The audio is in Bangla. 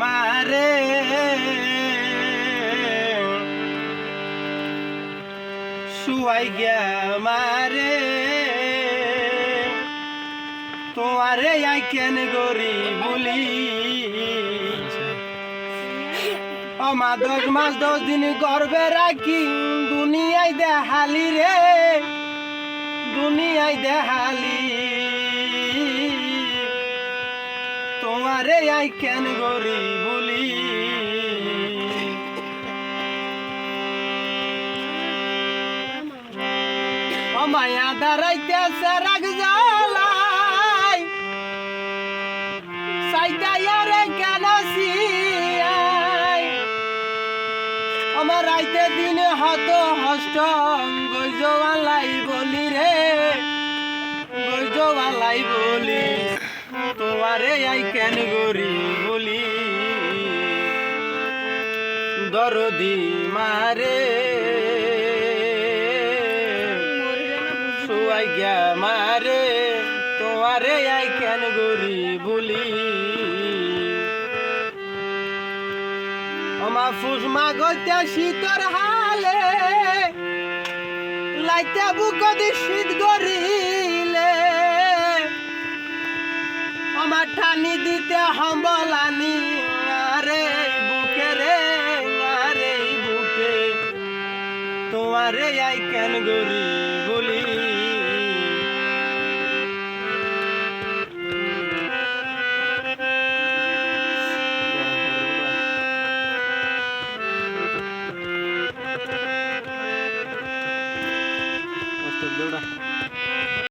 মারে। শুয়াই গিয়া মারে। তোমারে আই কেন গরি বলি? ও মা দশ মাস দশ দিন গর্বে রাখি, দুনিয়ায় দেহালি রে। দুনিয়ায় দেহালি তোমারে আই কেন গরি বলি? মায়া দাঁড়াইতেছে রাগ জ্বালাই সাইদাইয়ারে কেন সিয়াই আমার রাইতে দিনে হত হষ্ট গজওয়ালাই বলি রে। তোমারে আই কেন গরি বলি? দরদি মারে। শুয়াই গিয়া মারে, তোমারে আই কেন গরি বলি? আমা ফুস মাগত্যা শীতর হালে, লাইতে বুক দি শীত গরিলে মাঠানি দিতে হম্বলানি। আরে বুকে রে, আরে বুকে। তোমারে আই কেন গরি বলি? Thank you.